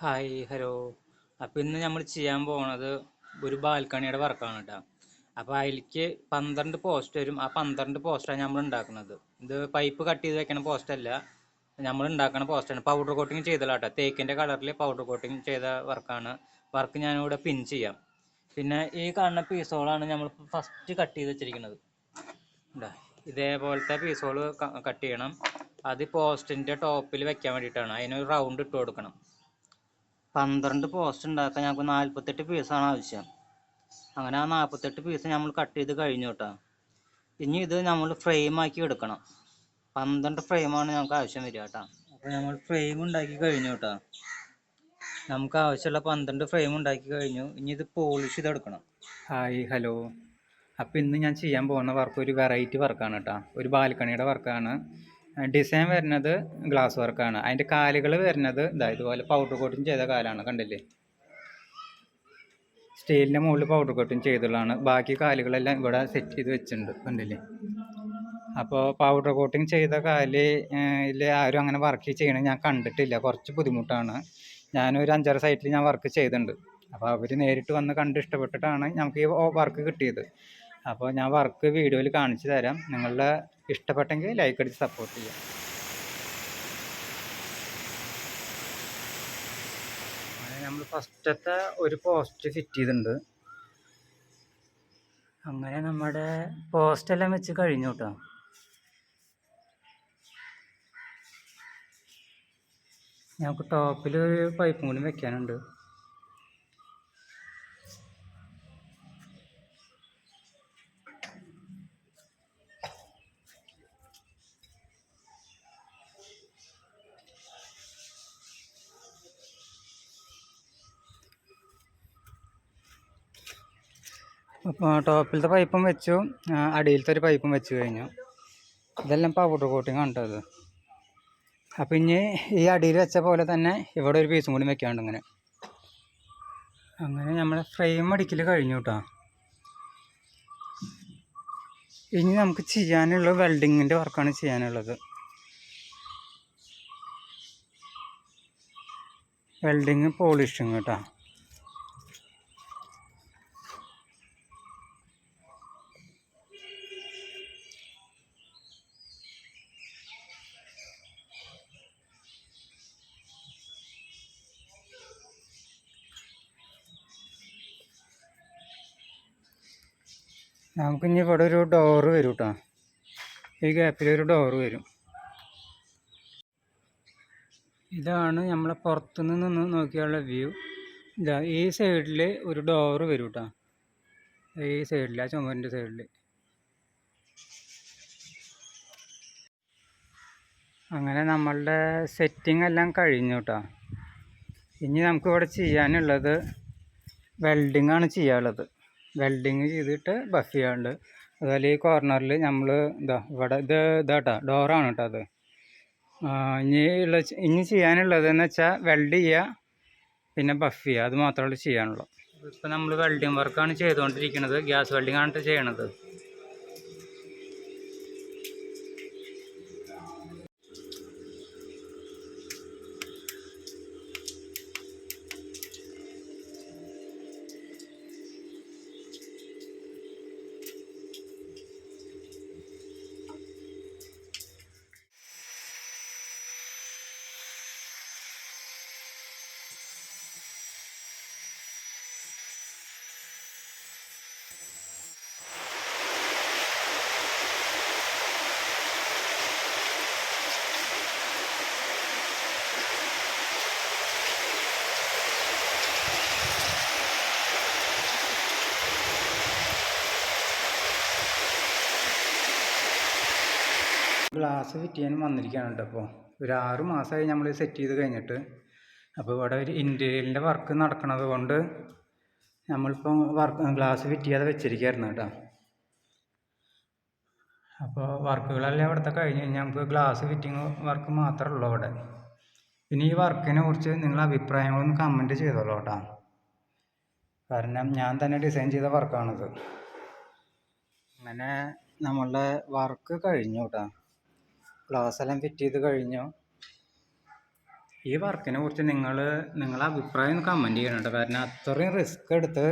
Hi hello. അപ്പോൾ ഇന്ന് നമ്മൾ ചെയ്യാൻ പോണത് ഒരു ബാൽക്കണിയുടെ വർക്കാണ് കേട്ടോ അപ്പോൾ അതിലേക്ക് പന്ത്രണ്ട് പോസ്റ്റ് വരും. ആ പന്ത്രണ്ട് പോസ്റ്റാണ് നമ്മൾ ഉണ്ടാക്കുന്നത് ഇത് പൈപ്പ് കട്ട് ചെയ്ത് വെക്കണ പോസ്റ്റ് അല്ല. നമ്മൾ ഉണ്ടാക്കണ പോസ്റ്റാണ് പൗഡർ കോട്ടിങ് ചെയ്തല്ലോ കേട്ടോ തേക്കിന്റെ കളറിൽ പൗഡർ കോട്ടിങ് ചെയ്ത വർക്കാണ് വർക്ക് ഞാനിവിടെ പിൻ ചെയ്യാം. പിന്നെ ഈ കാണുന്ന പീസോളാണ് നമ്മൾ ഫസ്റ്റ് കട്ട് ചെയ്ത് വെച്ചിരിക്കുന്നത് ഇതാ ഇതേപോലത്തെ പീസോൾ കട്ട് ചെയ്യണം. അത് പോസ്റ്റിന്റെ ടോപ്പിൽ വെക്കാൻ വേണ്ടിയിട്ടാണ് അതിനൊരു റൗണ്ട് ഇട്ട് കൊടുക്കണം. പന്ത്രണ്ട് പോസ്റ്റ് ഉണ്ടാക്കാൻ ഞങ്ങൾക്ക് നാൽപ്പത്തെട്ട് പീസാണ് ആവശ്യം. അങ്ങനെ ആ നാൽപ്പത്തെട്ട് പീസ് നമ്മൾ കട്ട് ചെയ്ത് കഴിഞ്ഞു കേട്ടോ ഇനി ഇത് നമ്മൾ ഫ്രെയിം ആക്കി എടുക്കണം. പന്ത്രണ്ട് ഫ്രെയിമാണ് ഞങ്ങൾക്ക് ആവശ്യം വരിക കേട്ടോ അപ്പോൾ നമ്മൾ ഫ്രെയിം ഉണ്ടാക്കി കഴിഞ്ഞു കേട്ടോ നമുക്ക് ആവശ്യമുള്ള പന്ത്രണ്ട് ഫ്രെയിം ഉണ്ടാക്കി കഴിഞ്ഞു. ഇനി ഇത് പോളിഷ് ചെയ്തെടുക്കണം ഹായ് ഹലോ അപ്പോൾ ഇന്ന് ഞാൻ ചെയ്യാൻ പോകുന്ന വർക്ക് ഒരു വെറൈറ്റി വർക്കാണ് കേട്ടോ ഒരു ബാൽക്കണിയുടെ വർക്കാണ് ഡിസൈൻ വരുന്നത് ഗ്ലാസ് വർക്കാണ് അതിന്റെ കാലുകൾ വരുന്നത് ഇതാ ഇതുപോലെ പൗഡർ കോട്ടിങ് ചെയ്ത കാലാണ് കണ്ടില്ലേ? സ്റ്റീലിന്റെ മുകളിൽ പൗഡർ കോട്ടിങ് ചെയ്തുള്ളതാണ്. ബാക്കി കാലുകളെല്ലാം ഇവിടെ സെറ്റ് ചെയ്ത് വെച്ചിട്ടുണ്ട് കണ്ടില്ലേ? അപ്പോൾ പൗഡർ കോട്ടിങ് ചെയ്ത കാലിൽ ആരും അങ്ങനെ വർക്ക് ചെയ്യണത് ഞാൻ കണ്ടിട്ടില്ല. കുറച്ച് ബുദ്ധിമുട്ടാണ്. ഞാനൊരു അഞ്ചാറ് സൈറ്റിൽ ഞാൻ വർക്ക് ചെയ്തിട്ടുണ്ട്. അപ്പോൾ അവർ നേരിട്ട് വന്ന് കണ്ട് ഇഷ്ടപ്പെട്ടിട്ടാണ് നമുക്ക് ഈ വർക്ക് കിട്ടിയത്. അപ്പോൾ ഞാൻ വർക്ക് വീഡിയോയിൽ കാണിച്ചു തരാം. നിങ്ങളുടെ ഇഷ്ടപ്പെട്ടെങ്കിൽ ലൈക്ക് അടിച്ച് സപ്പോർട്ട് ചെയ്യാം. നമ്മൾ ഫസ്റ്റത്തെ ഒരു പോസ്റ്റ് ഫിറ്റ് ചെയ്തിട്ടുണ്ട്. അങ്ങനെ നമ്മുടെ പോസ്റ്റ് എല്ലാം വെച്ച് കഴിഞ്ഞു കേട്ടോ ഞങ്ങൾക്ക് ടോപ്പിൽ ഒരു പൈപ്പും കൂടി വെക്കാനുണ്ട്. ടോപ്പിലത്തെ പൈപ്പും വെച്ചു. അടിയിലത്തെ ഒരു പൈപ്പും വെച്ച് കഴിഞ്ഞു. ഇതെല്ലാം പൗഡർ കോട്ടിങ് ആണ് കേട്ടോ അപ്പം ഇനി ഈ അടിയിൽ വെച്ച പോലെ തന്നെ ഇവിടെ ഒരു പീസും കൂടി വെക്കാണ്ട് ഇങ്ങനെ. അങ്ങനെ നമ്മളെ ഫ്രെയിം അടിക്കൽ കഴിഞ്ഞു കേട്ടോ ഇനി നമുക്ക് ചെയ്യാനുള്ള വെൽഡിങ്ങിന്റെ വർക്കാണ് ചെയ്യാനുള്ളത്. വെൽഡിങ് പോളിഷിങ് കേട്ടോ നമുക്കിനി ഇവിടെ ഒരു ഡോറ് വരും കേട്ടോ ഈ ഗ്യാപ്പിൽ ഒരു ഡോറ് വരും. ഇതാണ് നമ്മളെ പുറത്തുനിന്ന് നിന്ന് നോക്കിയുള്ള വ്യൂ ഇതാ ഈ സൈഡിൽ ഒരു ഡോറ് വരും കേട്ടോ ഈ സൈഡിൽ ആ ചുമരിന്റെ സൈഡിൽ അങ്ങനെ നമ്മളുടെ സെറ്റിംഗ് എല്ലാം കഴിഞ്ഞു കേട്ടോ ഇനി നമുക്കിവിടെ ചെയ്യാനുള്ളത് വെൽഡിംഗ് ആണ് ചെയ്യാനുള്ളത്. വെൽഡിങ് ചെയ്തിട്ട് ബഫ് ചെയ്യാണ്ട് അതുപോലെ ഈ കോർണറിൽ നമ്മൾ ഇതാ ഇവിടെ ഇത് ഇതാട്ടോ ഡോറാണ് കേട്ടോ അത്. ഇനി ഉള്ള ഇനി ചെയ്യാനുള്ളതെന്ന് വെച്ചാൽ വെൽഡ് ചെയ്യുക പിന്നെ ബഫ് ചെയ്യുക അത് മാത്രമേ ചെയ്യാനുള്ളൂ. ഇപ്പം നമ്മൾ വെൽഡിങ് വർക്കാണ് ചെയ്തുകൊണ്ടിരിക്കുന്നത് ഗ്യാസ് വെൽഡിംഗ് ആണ് ചെയ്യണത്. ഗ്ലാസ് ഫിറ്റ് ചെയ്യാൻ വന്നിരിക്കുകയാണ് കേട്ടോ അപ്പോൾ ഒരു ആറ് മാസമായി നമ്മൾ സെറ്റ് ചെയ്ത് കഴിഞ്ഞിട്ട്. അപ്പോൾ ഇവിടെ ഒരു ഇന്റീരിയലിന്റെ വർക്ക് നടക്കുന്നത് കൊണ്ട് നമ്മളിപ്പോൾ വർക്ക് ഗ്ലാസ് ഫിറ്റ് ചെയ്യാതെ വെച്ചിരിക്കുകയായിരുന്നു കേട്ടോ. അപ്പോൾ വർക്കുകളെല്ലാം ഇവിടുത്തെ കഴിഞ്ഞ് കഴിഞ്ഞാൽ നമുക്ക് ഗ്ലാസ് ഫിറ്റിങ് വർക്ക് മാത്രമേ ഉള്ളൂ അവിടെ. പിന്നെ ഈ വർക്കിനെ കുറിച്ച് നിങ്ങളുടെ അഭിപ്രായങ്ങളൊന്ന് കമന്റ് ചെയ്തോളൂ കേട്ടോ. കാരണം ഞാൻ തന്നെ ഡിസൈൻ ചെയ്ത വർക്കാണിത് അങ്ങനെ നമ്മളുടെ വർക്ക് കഴിഞ്ഞു കേട്ടോ. ഗ്ലാസ് എല്ലാം ഫിറ്റ് ചെയ്ത് കഴിഞ്ഞു. ഈ വർക്കിനെ കുറിച്ച് നിങ്ങൾ നിങ്ങളെ അഭിപ്രായം കമന്റ് ചെയ്യണം കേട്ടോ. കാരണം അത്രയും റിസ്ക് എടുത്ത്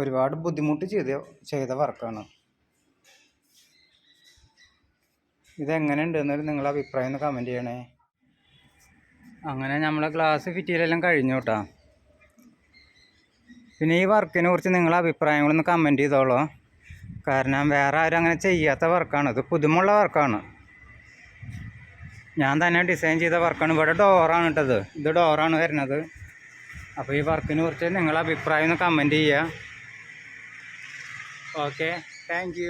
ഒരുപാട് ബുദ്ധിമുട്ട് ചെയ്ത ചെയ്ത വർക്കാണ്. ഇതെങ്ങനെ ഉണ്ടെന്നൊരു നിങ്ങളെ അഭിപ്രായം ഒന്ന് കമന്റ് ചെയ്യണേ. അങ്ങനെ നമ്മളെ ക്ലാസ് ഫിറ്റ് ചെയ്യലെല്ലാം കഴിഞ്ഞു കേട്ടോ. പിന്നെ ഈ വർക്കിനെ കുറിച്ച് നിങ്ങളെ അഭിപ്രായങ്ങളൊന്ന് കമന്റ് ചെയ്തോളൂ. കാരണം വേറെ ആരും അങ്ങനെ ചെയ്യാത്ത വർക്കാണ് ഇത് പുതുമുള്ള വർക്കാണ് ഞാൻ തന്നെ ഡിസൈൻ ചെയ്ത വർക്കാണ് ഇവിടെ ഡോറാണ് ഇട്ടത് ഇത് ഡോറാണ് വരുന്നത്. അപ്പോൾ ഈ വർക്കിനെ കുറിച്ച് നിങ്ങളെ അഭിപ്രായം ഒന്ന് കമന്റ് ചെയ്യുക. Okay thank